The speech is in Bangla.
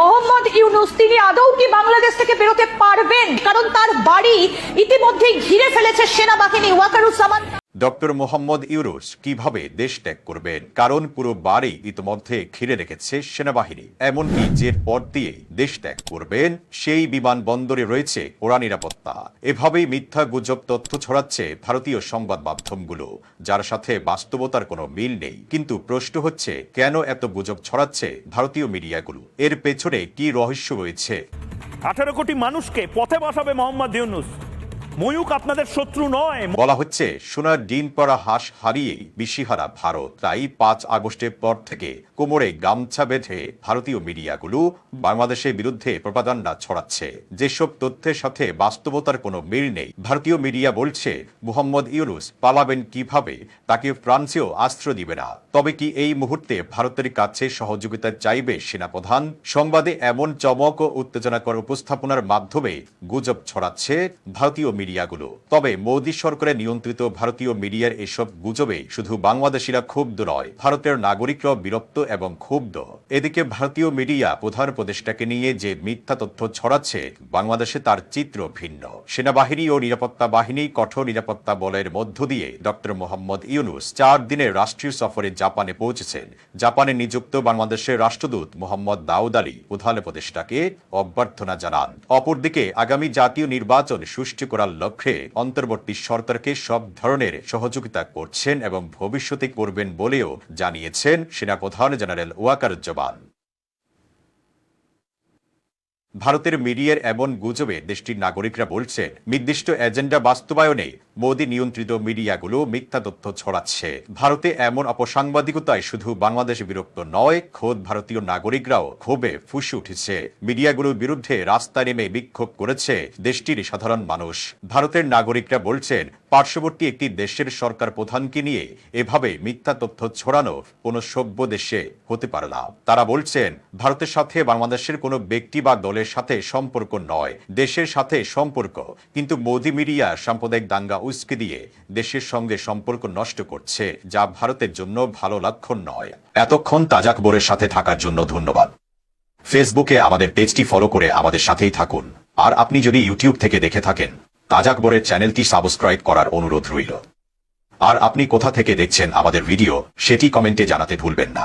মোহাম্মদ ইউনুস, তিনি আদৌ কি বাংলাদেশ থেকে বেরোতে পারবেন? কারণ তার বাড়ি ইতিমধ্যেই ঘিরে ফেলেছে সেনাবাহিনী। ওয়াকারুজ্জামান ডক্টর মোহাম্মদ ইউরুস কীভাবে দেশ ত্যাগ করবেন? কারণ পুরো বাড়ি ইতিমধ্যে ঘিরে রেখেছে সেনাবাহিনী। এমনকি যে পথ দিয়ে দেশ ত্যাগ করবেন, সেই বিমানবন্দরে রয়েছে ওরা নিরাপত্তা। এভাবেই মিথ্যা গুজব তথ্য ছড়াচ্ছে ভারতীয় সংবাদ মাধ্যমগুলো, যার সাথে বাস্তবতার কোনো মিল নেই। কিন্তু প্রশ্ন হচ্ছে, কেন এত গুজব ছড়াচ্ছে ভারতীয় মিডিয়াগুলো? এর পেছনে কি রহস্য রয়েছে? আঠারো কোটি মানুষকে পথে বসাবে মোহাম্মদ ইউনুস। ময়ূক আপনাদের শত্রু নয়। বলা হচ্ছে, সোনার ডিম পড়া হাঁস হারিয়েই বিশিহারা ভারত। তাই পাঁচ আগস্টের পর থেকে কোমরে গামছা বেঁধে ভারতীয় মিডিয়াগুলো বাংলাদেশের বিরুদ্ধে প্রপাগান্ডা ছড়াচ্ছে। যেসব তথ্যের সাথে বাস্তবতার কোনো মিল নেই, ভারতীয় মিডিয়া বলছে, মুহাম্মদ ইউনুস পালাবেন কীভাবে, তাকে ফ্রান্সেও আশ্রয় দিবে না। তবে কি এই মুহূর্তে ভারতের কাছে সহযোগিতা চাইবে সেনাপ্রধান? সংবাদে এমন চমক ও উত্তেজনাকর উপস্থাপনার মাধ্যমে গুজব ছড়াচ্ছে ভারতীয় মিডিয়াগুলো। তবে মোদী সরকারের নিয়ন্ত্রিত ভারতীয় মিডিয়ার এসব গুজবে শুধু বাংলাদেশিরা ক্ষুব্ধ নয়, ভারতের নাগরিকরাও বিরক্ত এবং ক্ষুব্ধ। এদিকে ভারতীয় মিডিয়া প্রধান প্রদেশটাকে নিয়ে যে মিথ্যা তথ্য ছড়াচ্ছে, বাংলাদেশে তার চিত্র ভিন্ন। সেনাবাহিনী ও নিরাপত্তা বাহিনী কঠোর নিরাপত্তা বলের মধ্য দিয়ে ডক্টর মোহাম্মদ ইউনুস চার দিনের রাষ্ট্রীয় সফরে জাপানে পৌঁছেছেন। জাপানে নিযুক্ত বাংলাদেশের রাষ্ট্রদূত মোহাম্মদ দাউদ আলী প্রধান উপদেষ্টাকে অভ্যর্থনা জানান। অপরদিকে আগামী জাতীয় নির্বাচন সুষ্ঠু করার লক্ষ্যে অন্তর্বর্তী সরকারকে সব ধরনের সহযোগিতা করছেন এবং ভবিষ্যতে করবেন বলেও জানিয়েছেন সেনাপ্রধান জেনারেল ওয়াকারুজ্জামান ভারতের মিডিয়ার এমন গুজবে দেশটির নাগরিকরা বলছেন, নির্দিষ্ট এজেন্ডা বাস্তবায়নে মোদী নিয়ন্ত্রিত মিডিয়াগুলো মিথ্যা তথ্য ছড়াচ্ছে। ভারতে এমন অপসাংবাদিকতায় শুধু বাংলাদেশ বিরক্ত নয়, খোদ ভারতীয় নাগরিকরাও ক্ষোভে ফুসে উঠেছে। মিডিয়াগুলোর বিরুদ্ধে রাস্তায় নেমে বিক্ষোভ করেছে দেশটির সাধারণ মানুষ। ভারতের নাগরিকরা বলছেন, পার্শ্ববর্তী একটি দেশের সরকার প্রধানকে নিয়ে এভাবে মিথ্যা তথ্য ছড়ানো কোনো সভ্য দেশে হতে পারে না। তারা বলছেন, ভারতের সাথে বাংলাদেশের কোনো ব্যক্তি বা দলের সাথে সম্পর্ক নয়। দেশের সাথে সম্পর্ক, কিন্তু মোদী মিডিয়া সাম্প্রদায়িক দাঙ্গা উস্কে দিয়ে দেশের সঙ্গে সম্পর্ক নষ্ট করছে, যা ভারতের জন্য ভালো লক্ষণ নয়। এতক্ষণ তাজাক বোরের সাথে থাকার জন্য ধন্যবাদ। ফেসবুকে আমাদের পেজটি ফলো করে আমাদের সাথেই থাকুন। আর আপনি যদি ইউটিউব থেকে দেখে থাকেন, তাজাক বোরের চ্যানেলটি সাবস্ক্রাইব করার অনুরোধ রইল। আর আপনি কোথা থেকে দেখছেন আমাদের ভিডিও, সেটি কমেন্টে জানাতে ভুলবেন না।